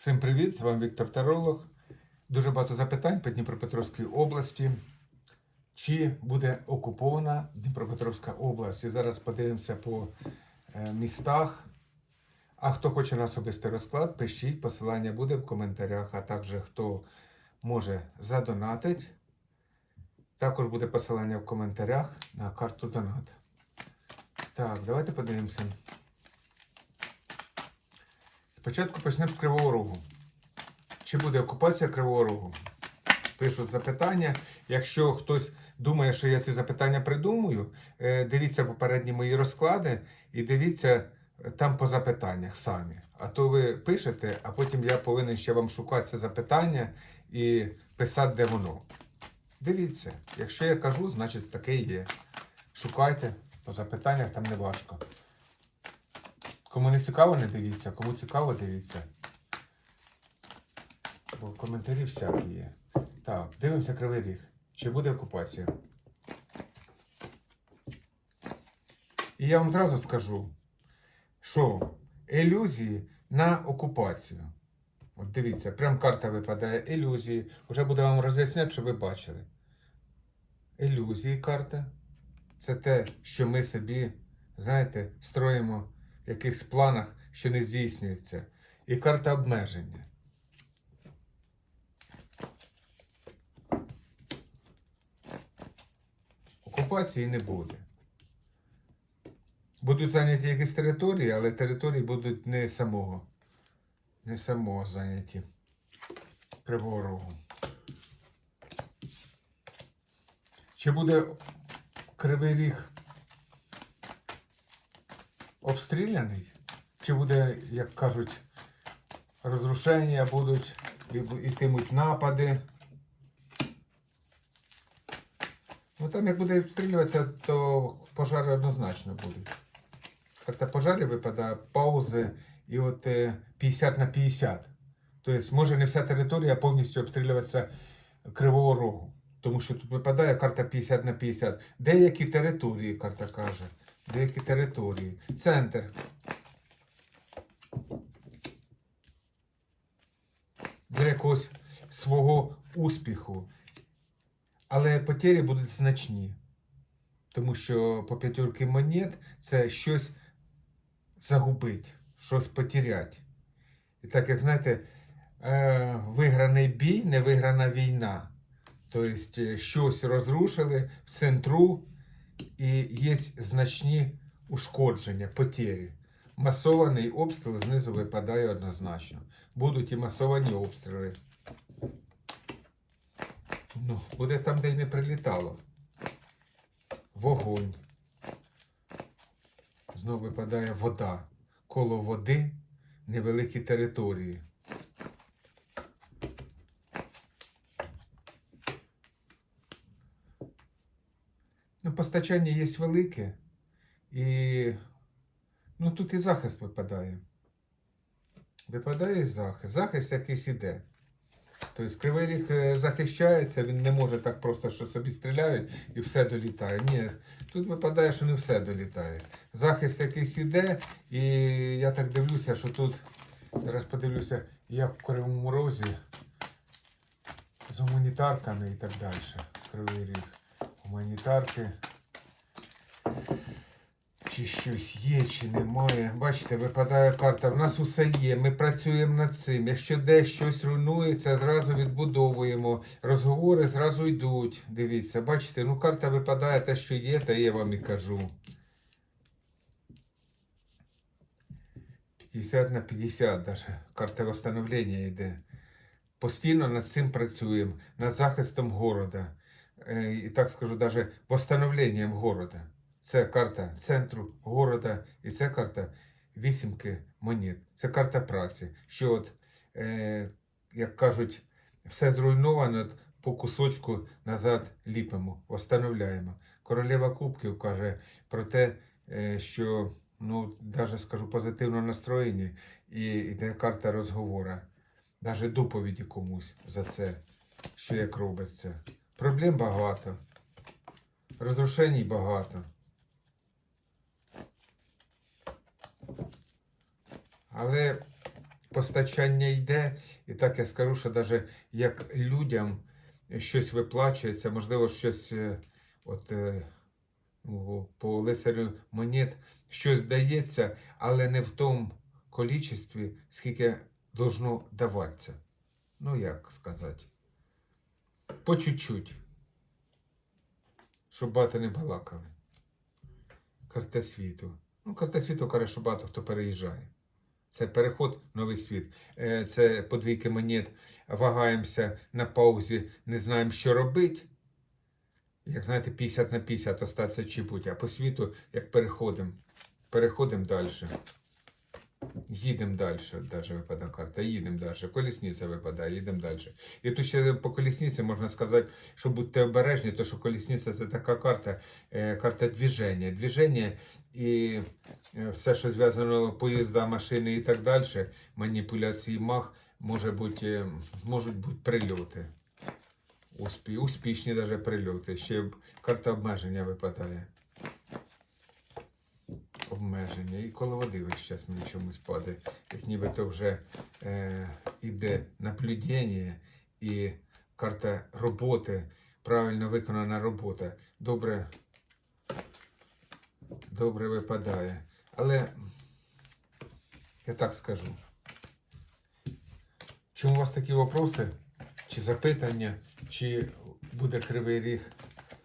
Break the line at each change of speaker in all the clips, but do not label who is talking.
Всім привіт! З вами Віктор Таролог. Дуже багато запитань по Дніпропетровській області. Чи буде окупована Дніпропетровська область? І зараз подивимося по е, містах. А хто хоче на особистий розклад, пишіть, посилання буде в коментарях, а також хто може задонатить. Також буде посилання в коментарях на карту донат. Так, давайте подивимося. Спочатку почнемо з Кривого Рогу. Чи буде окупація Кривого Рогу? Пишуть запитання. Якщо хтось думає, що я ці запитання придумую, е, дивіться попередні мої розклади і дивіться е, там по запитаннях самі. А то ви пишете, а потім я повинен ще вам шукати це запитання і писати, де воно. Дивіться, якщо я кажу, значить таке є. Шукайте по запитаннях, там не важко. Кому не цікаво, не дивіться, кому цікаво, дивіться. Бо коментарі всякі є. Так, дивимося кривий ріг. Чи буде окупація? І я вам зразу скажу, що ілюзії на окупацію. От дивіться, прям карта випадає ілюзії. Вже буду вам роз'ясняти, що ви бачили. Ілюзії карта. Це те, що ми собі, знаєте, строїмо якихось планах, що не здійснюється. І карта обмеження. Окупації не буде. Будуть зайняті якісь території, але території будуть не самого. Не самого зайняті. Кривого Рогу. Чи буде Кривий Ріг обстріляний? Чи буде, як кажуть, розрушення будуть, і бу- йтимуть напади? Ну там як буде обстрілюватися, то пожари однозначно будуть. Карта пожарів випадає паузи і от е, 50 на 50. Тобто може не вся територія повністю обстрілюватися Кривого Рогу. Тому що тут випадає карта 50 на 50. Деякі території, карта каже. Деякі території. Центр. Для якогось свого успіху. Але потері будуть значні. Тому що по п'ятірки монет це щось загубить, щось потерять. І так, як знаєте, е, виграний бій, не виграна війна. Тобто е, щось розрушили в центру і є значні ушкодження, потері. Масований обстріл знизу випадає однозначно. Будуть і масовані обстріли. Ну, буде там, де й не прилітало. Вогонь. Знову випадає вода. Коло води невеликі території. Постачання є велике. І ну, тут і захист випадає. Випадає захист. Захист якийсь іде. Тобто Кривий Ріг е, захищається, він не може так просто, що собі стріляють і все долітає. Ні, тут випадає, що не все долітає. Захист якийсь іде, і я так дивлюся, що тут, зараз подивлюся, як в Кривому Розі з гуманітарками і так далі. Кривий Ріг. Гуманітарки. Чи щось є, чи немає. Бачите, випадає карта. В нас усе є. Ми працюємо над цим. Якщо десь щось руйнується, зразу відбудовуємо. Розговори зразу йдуть. Дивіться, бачите, ну карта випадає те, що є, та я вам і кажу. 50 на 50 даже. Карта восстановлення йде. Постійно над цим працюємо, над захистом города. І так скажу, даже восстановленням города. Це карта центру города і це карта вісімки монет. Це карта праці. Що от, е, як кажуть, все зруйновано по кусочку назад ліпимо, встановляємо. Королева Кубків каже про те, е, що ну, навіть скажу позитивно настроєнні, і йде карта розговора, навіть доповіді комусь за це, що як робиться. Проблем багато, розрушень багато. Але постачання йде, і так я скажу, що навіть як людям щось виплачується, можливо, щось е, от, е, ну, по лицарю монет щось дається, але не в тому количестві, скільки должно даватися. Ну, як сказати, по чуть-чуть, щоб багато не балакали. Карта світу. Ну, карта світу каже, що багато хто переїжджає. Це переход новий світ. Е, Це подвійки монет. Вагаємося на паузі, не знаємо, що робити. Як знаєте, 50 на 50 остатися чи будь, а по світу, як переходимо. Переходимо далі. Їдемо далі, навіть випадає карта, їдемо далі. Колісниця випадає, їдемо далі. І тут ще по колісниці можна сказати, що будьте обережні, тому що колісниця це така карта, е, карта движення. Движення і е, все, що зв'язано поїзда, машини і так далі, маніпуляції мах, може бути, е, можуть бути прильоти. Успі, успішні навіть прильоти. Ще карта обмеження випадає. Обмеження. І коло води весь мені чомусь падає. Як нібито вже е, іде наблюдення і карта роботи, правильно виконана робота. Добре, добре випадає. Але я так скажу. Чому у вас такі вопроси? Чи запитання, чи буде Кривий Ріг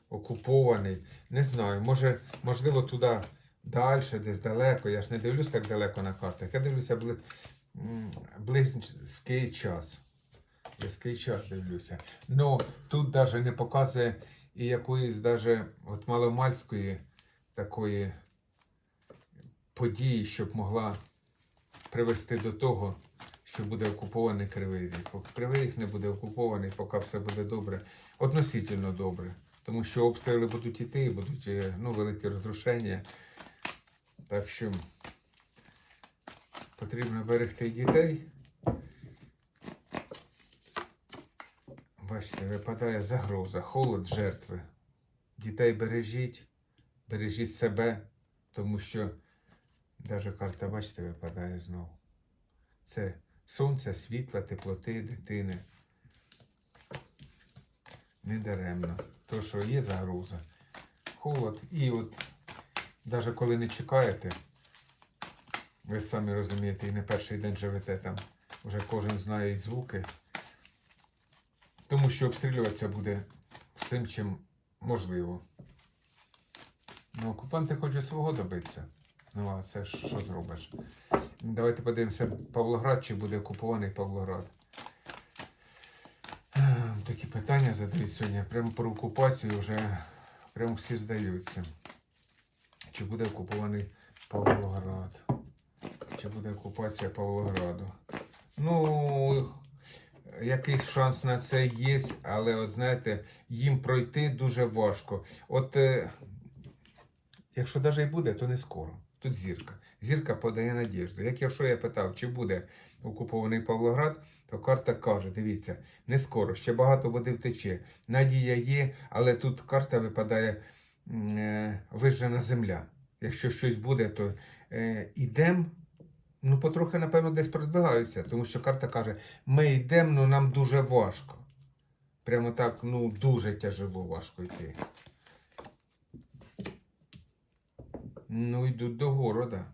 окупований? Не знаю. Може, можливо, туди далі, десь далеко. Я ж не дивлюсь так далеко на картах. Я дивлюся бли... близький час. Близький час дивлюся. Ну, тут навіть не показує і якоїсь навіть от маломальської такої події, щоб могла привести до того, що буде окупований Кривий Ріг. Кривий Ріг не буде окупований, поки все буде добре, относительно добре. Тому що обстріли будуть іти, будуть е, ну, великі розрушення. Так що потрібно берегти дітей. Бачите, випадає загроза, холод жертви. Дітей бережіть, бережіть себе, тому що навіть карта, бачите, випадає знову. Це сонця, світла, теплоти, дитини. Не даремно. То, що є загроза, холод. І от, навіть коли не чекаєте, ви самі розумієте, і не перший день живете там, вже кожен знає і звуки. Тому що обстрілюватися буде всім, чим можливо. Ну, окупанти хочуть свого добитися. Ну, а це ж що зробиш? Давайте подивимося, Павлоград, чи буде окупований Павлоград. Е, Такі питання задають сьогодні. Прямо про окупацію вже прямо всі здаються. Чи буде окупований Павлоград? Чи буде окупація Павлограду? Ну, якийсь шанс на це є, але от знаєте, їм пройти дуже важко. От е, якщо навіть і буде, то не скоро. Тут зірка. Зірка подає надіжду. Як якщо я питав, чи буде окупований Павлоград, то карта каже: дивіться, не скоро, ще багато води втече. Надія є, але тут карта випадає вижжена земля. Якщо щось буде, то е, ідемо. Ну, потрохи, напевно, десь продвигаються, тому що карта каже, ми йдемо, ну нам дуже важко. Прямо так, ну, дуже тяжело важко йти. Ну, йдуть до города.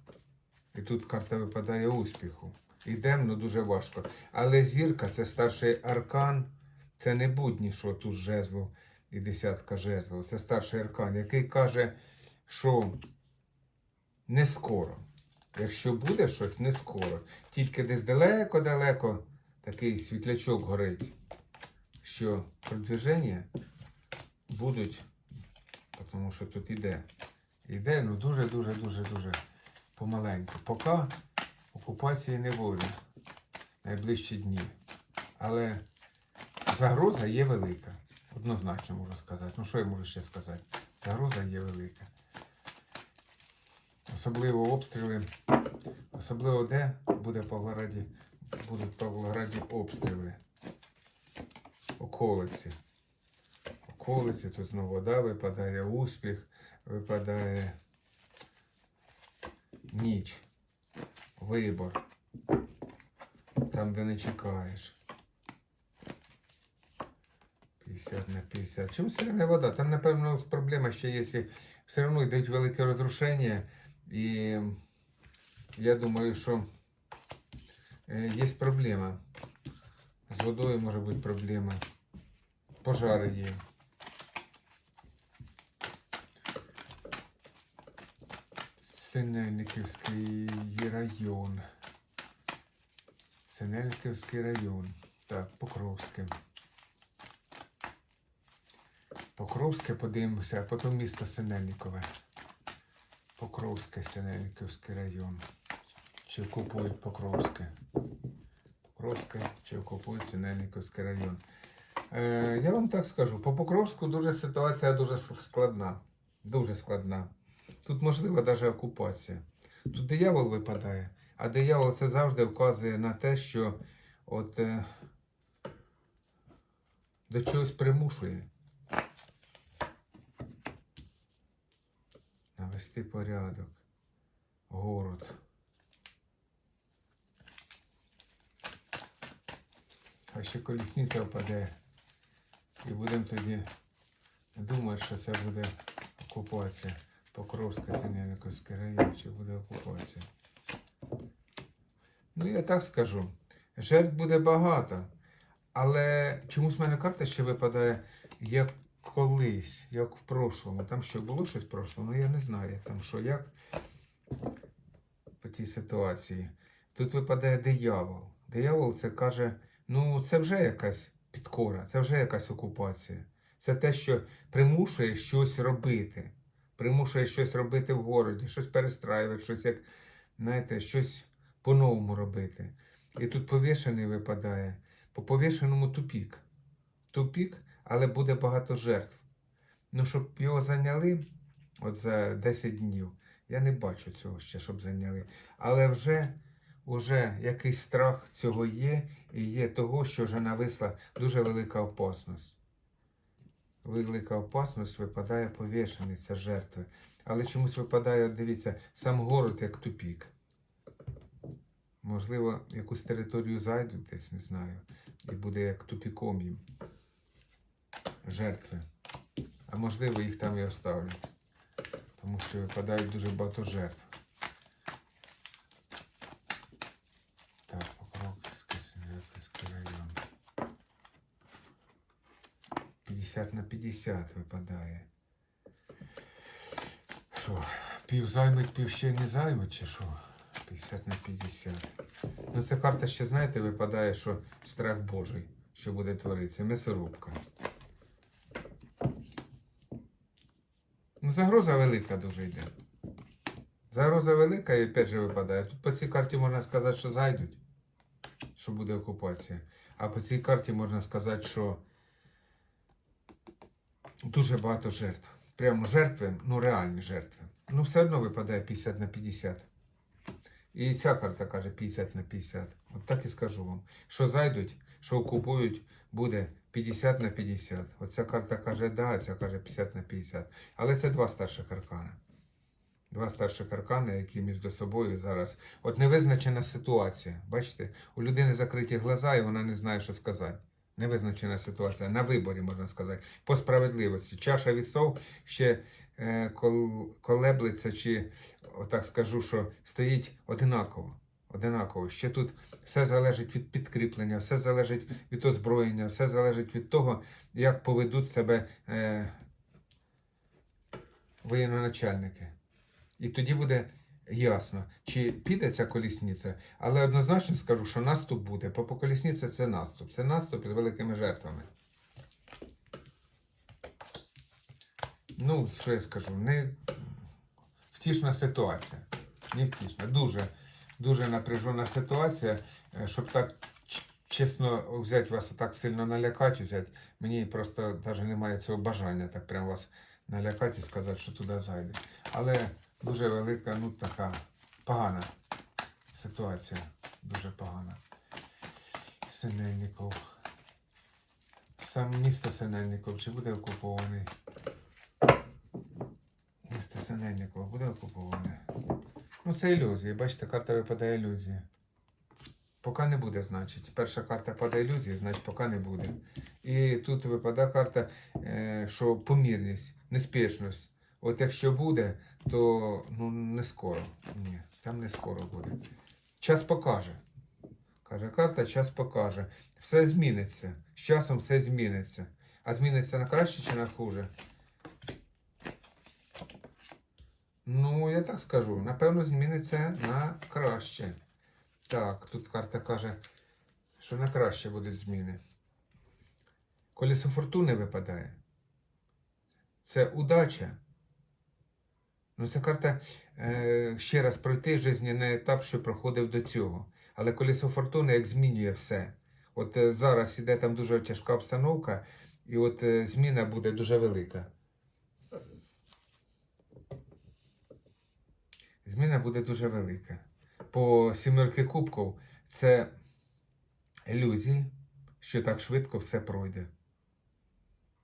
І тут карта випадає успіху. Йдемо, ну дуже важко. Але зірка це старший аркан, це не будні, що тут жезло і десятка жезлов. Це старший аркан, який каже, що не скоро. Якщо буде щось, не скоро. Тільки десь далеко-далеко такий світлячок горить, що продвиження будуть, тому що тут іде. Іде, ну дуже-дуже дуже дуже помаленьку. Поки окупації не буде найближчі дні. Але загроза є велика. Однозначно можу сказати. Ну що я можу ще сказати? Загроза є велика. Особливо обстріли. Особливо де буде Павлограді, будуть в Павлограді обстріли. Околиці. Околиці, тут знову вода випадає, успіх, випадає ніч, вибор. там, де не чекаєш. 50 на 50. Чому соляна вода? Там, напевно, проблема ще є, все одно йдуть велике розрушення. І я думаю, що е, є проблема. З водою може бути проблема. Пожари є. Синельниківський район. Синельниківський район. Так, Покровське. Покровське подивимося, а потім місто Синельникове. Покровське, Синельниківський район. Чи окупують Покровське? Покровське, чи окупують Синельниковський район. Е, я вам так скажу, по Покровську дуже ситуація дуже складна. Дуже складна. Тут можлива навіть окупація. Тут диявол випадає, а диявол це завжди вказує на те, що от е, до чогось примушує. Навести порядок. Город. А ще колісниця впаде. І будемо тоді думати, що це буде окупація. Покровська, Синельниковський район, чи буде окупація. Ну, я так скажу. Жертв буде багато. Але чомусь в мене карта ще випадає як колись, як в прошлому. Там що було щось в прошлому, ну я не знаю, там що, як по тій ситуації. Тут випадає диявол. Диявол це каже, ну це вже якась підкора, це вже якась окупація. Це те, що примушує щось робити. Примушує щось робити в городі, щось перестраювати, щось як, знаєте, щось по-новому робити. І тут повішений випадає. По повішеному тупік. Тупік, але буде багато жертв. Ну, щоб його зайняли от за 10 днів, я не бачу цього ще, щоб зайняли. Але вже, вже якийсь страх цього є, і є того, що вже нависла дуже велика опасність. Велика опасність випадає повішений, це жертви. Але чомусь випадає, дивіться, сам город як тупік. Можливо, якусь територію зайдуть десь, не знаю, і буде як тупіком їм. Жертви. А можливо, їх там і оставлять. Тому що випадають дуже багато жертв. Так, Покровський, Синявський район. 50 на 50 випадає. Що, пів займуть, пів ще не займуть, чи що? 50 на 50. Ну, ця карта ще, знаєте, випадає, що страх Божий, що буде творитися. М'ясорубка. Загроза велика дуже йде. Загроза велика і опять же випадає. Тут по цій карті можна сказати, що зайдуть, що буде окупація. А по цій карті можна сказати, що дуже багато жертв. Прямо жертви, ну реальні жертви. Ну, все одно випадає 50 на 50. І ця карта каже 50 на 50. От так і скажу вам. Що зайдуть, що окупують, буде 50 на 50. Оця карта каже да, а ця каже 50 на 50. Але це два старших аркани. Два старших аркани, які між собою зараз. От невизначена ситуація. Бачите, у людини закриті глаза, і вона не знає, що сказати. Невизначена ситуація. На виборі, можна сказати. По справедливості. Чаша вісов ще е, кол, колеблеться, чи отак скажу, що стоїть одинаково. Одинаково. Ще тут все залежить від підкріплення, все залежить від озброєння, все залежить від того, як поведуть себе е, воєнноначальники. І тоді буде ясно, чи піде ця колісниця, але однозначно скажу, що наступ буде. По колісниці це наступ. Це наступ з великими жертвами. Ну, що я скажу, не втішна ситуація. Не втішна. Дуже, дуже напряжена ситуація, Е, щоб так чесно взяти вас так сильно налякати, взяти. Мені просто навіть немає цього бажання так прям вас налякати і сказати, що туди зайде. Але дуже велика, ну така погана ситуація. Дуже погана. Синельников. Сам місто Синельников чи буде окупований? Місто Синельников буде окуповане. Ну, це ілюзія. Бачите, карта випадає ілюзія. Поки не буде, значить. Перша карта падає ілюзії, значить поки не буде. І тут випадає карта, е, що помірність, неспішність. От якщо буде, то ну, не скоро. Ні, там не скоро буде. Час покаже. Каже карта, час покаже. Все зміниться. З часом все зміниться. А зміниться на краще чи на хуже? Ну, я так скажу. Напевно, зміниться на краще. Так, тут карта каже, що на краще будуть зміни. Колесо фортуни випадає. Це удача. Ну, це карта е, ще раз пройти жизненний етап, що проходив до цього. Але колесо фортуни як змінює все. От е, зараз іде там дуже тяжка обстановка, і от е, зміна буде дуже велика. Зміна буде дуже велика. По сімерки кубків це ілюзії, що так швидко все пройде.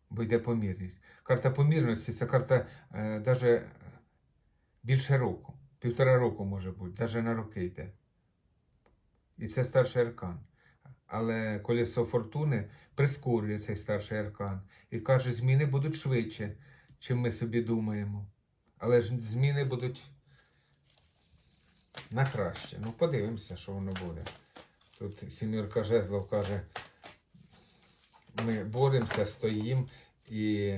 Бо йде помірність. Карта помірності це карта е, навіть більше року. Півтора року може бути, навіть на роки йде. І це старший аркан. Але колесо фортуни прискорює цей старший аркан і каже, зміни будуть швидше, чим ми собі думаємо. Але ж зміни будуть на краще. Ну, подивимося, що воно буде. Тут сімірка жезлов каже, ми боремося, стоїмо і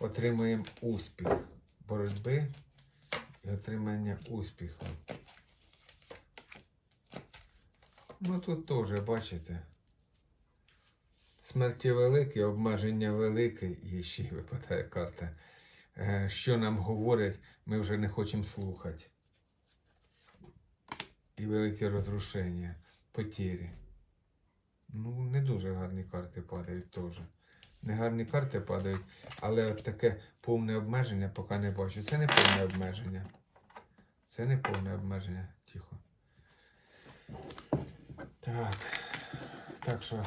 отримуємо успіх боротьби і отримання успіху. Ну тут теж, бачите, смерті великі, обмеження велике і ще випадає карта. Е, Що нам говорять, ми вже не хочемо слухати. І велике розрушення, потері. Ну, не дуже гарні карти падають теж. Не гарні карти падають, але таке повне обмеження поки не бачу. Це не повне обмеження. Це не повне обмеження. Тихо. Так. Так що.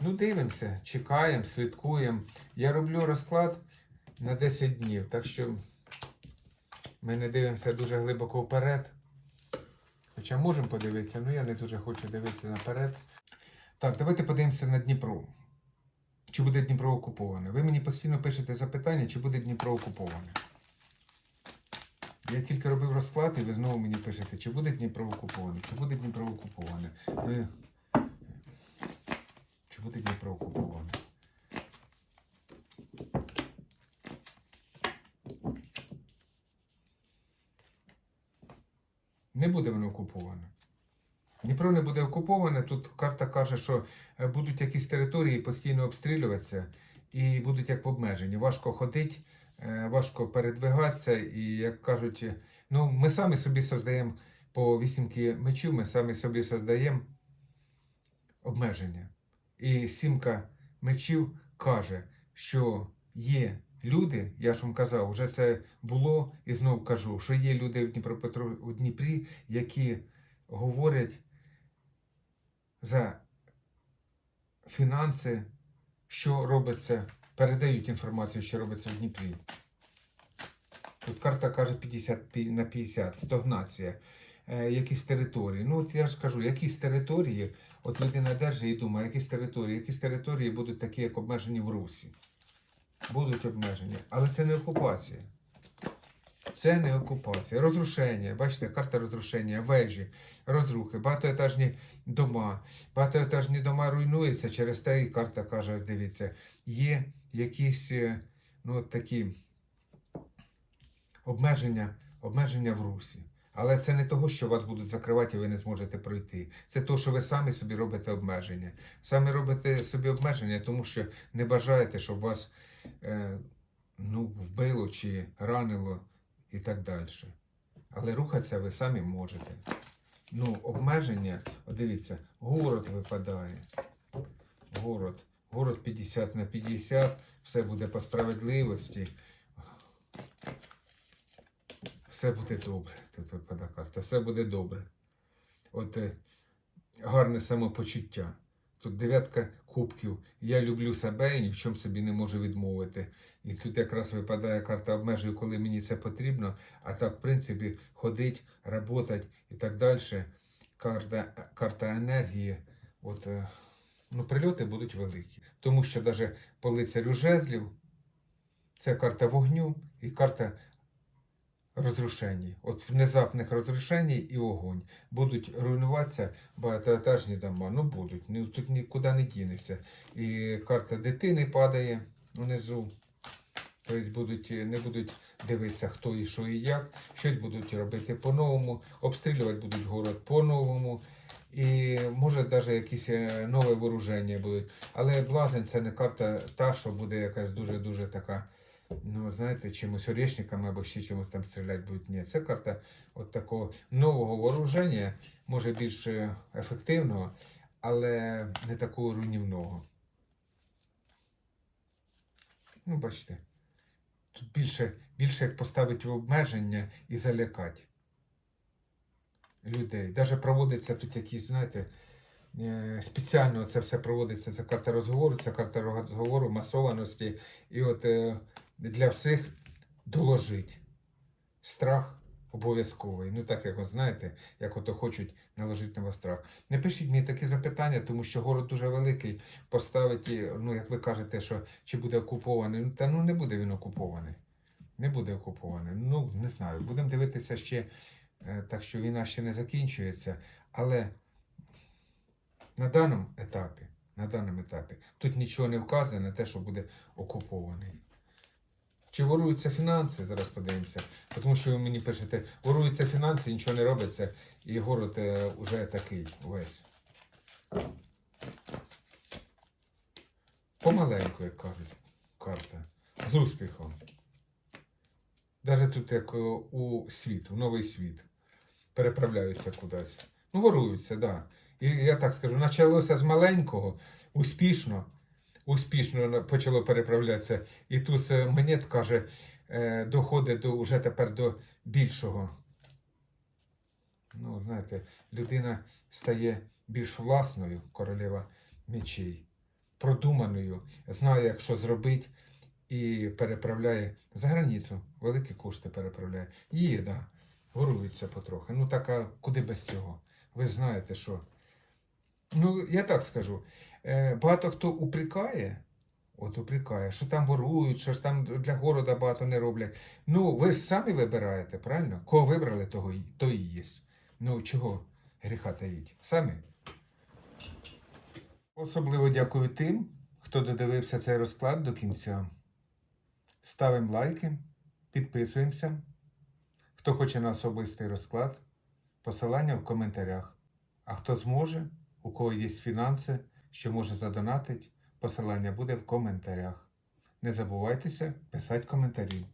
Ну, дивимося, чекаємо, слідкуємо. Я роблю розклад на 10 днів, так що ми не дивимося дуже глибоко вперед. Хоча можемо подивитися, але я не дуже хочу дивитися наперед. Так, давайте подивимося на Дніпро. Чи буде Дніпро окуповане? Ви мені постійно пишете запитання, чи буде Дніпро окуповане. Я тільки робив розклад, і ви знову мені пишете, чи буде Дніпро окуповане, чи буде Дніпро окуповане. Ви... Чи буде Дніпро окуповане? Не буде воно окуповане. Дніпро не буде окуповане. Тут карта каже, що е, будуть якісь території постійно обстрілюватися і будуть як в обмежені. Важко ходити, е, важко передвигатися, і як кажуть, ну ми самі собі создаємо по вісімки мечів, ми самі собі создаємо обмеження. І сімка мечів каже, що є люди, я ж вам казав, вже це було і знов кажу, що є люди в Дніпропетро у Дніпрі, які говорять за фінанси, що робиться, передають інформацію, що робиться в Дніпрі. Тут карта каже 50 на 50, стагнація. Е, якісь території. Ну, от я ж кажу, якісь території, от людина держить і думає, якісь території, якісь території будуть такі, як обмежені в Русі. Будуть обмежені. Але це не окупація. Це не окупація. Розрушення. Бачите, карта розрушення, вежі, розрухи, багатоетажні дома. Багатоетажні дома руйнуються через те, і карта каже, дивіться, є якісь е, ну, такі обмеження, обмеження в русі. Але це не того, що вас будуть закривати і ви не зможете пройти. Це то, що ви самі собі робите обмеження. Самі робите собі обмеження, тому що не бажаєте, щоб вас ну, вбило чи ранило і так далі. Але рухатися ви самі можете. Ну, обмеження, от дивіться, город випадає. Город. Город 50 на 50, все буде по справедливості. Все буде добре. Тут випадає карта. Все буде добре. От е, гарне самопочуття. Тут дев'ятка кубків. Я люблю себе і ні в чому собі не можу відмовити. І тут якраз випадає карта обмежує, коли мені це потрібно. А так, в принципі, ходить, працювати і так далі. Карта, карта енергії. От, е, ну, прильоти будуть великі. Тому що навіть по лицарю жезлів це карта вогню і карта розрушень. От внезапних розрушень і вогонь. Будуть руйнуватися багатоетажні дома. Ну будуть. Тут нікуди не дінешся. І карта дитини падає внизу. Тобто будуть, не будуть дивитися, хто і що і як. Щось будуть робити по-новому, обстрілювати будуть город по-новому. І може навіть якісь е, нове вооруження будуть. Але блазень це не карта та, що буде якась дуже-дуже така, ну знаєте, чимось орешниками або ще чимось там стріляти будуть. Ні, це карта от такого нового вооруження, може більш ефективного, але не такого руйнівного. Ну, бачите, тут більше, більше як поставити в обмеження і залякати людей. Даже проводиться тут якісь, знаєте, спеціально це все проводиться. Це карта розговору, це карта розговору, масованості. І от е, для всіх доложить. Страх обов'язковий. Ну так як ви знаєте, як ото хочуть наложити на вас страх. Не пишіть мені такі запитання, тому що город дуже великий. Поставити, ну як ви кажете, що чи буде окупований. Ну, та ну не буде він окупований. Не буде окупований. Ну, не знаю. Будемо дивитися ще, е, так що війна ще не закінчується. Але на даному етапі, на даному етапі, тут нічого не вказано на те, що буде окупований. Чи воруються фінанси? Зараз подивимося. Тому що ви мені пишете, воруються фінанси, нічого не робиться, і город е, уже такий весь. Помаленьку, як кажуть, карта. З успіхом. Навіть тут як е, у світ, у новий світ. Переправляються кудись. Ну, воруються, так. Да. Я так скажу, почалося з маленького, успішно, успішно почало переправлятися. І тут е, монет каже, е, доходить до вже тепер до більшого. Ну, знаєте, людина стає більш власною, королева мечей, продуманою, знає, як що зробити, і переправляє за границю. Великі кошти переправляє. Є. Да, воруються потрохи. Ну так, а куди без цього? Ви знаєте, що. Ну, я так скажу. Е, багато хто упрекає, от упрекає, що там ворують, що ж там для города багато не роблять. Ну, ви самі вибираєте, правильно? Кого вибрали, того то і є. Ну, чого гріха таїть? Самі. Особливо дякую тим, хто додивився цей розклад до кінця. Ставимо лайки, підписуємося. Хто хоче на особистий розклад, посилання в коментарях. А хто зможе, у кого є фінанси, що може задонатить, посилання буде в коментарях. Не забувайтеся писати коментарі.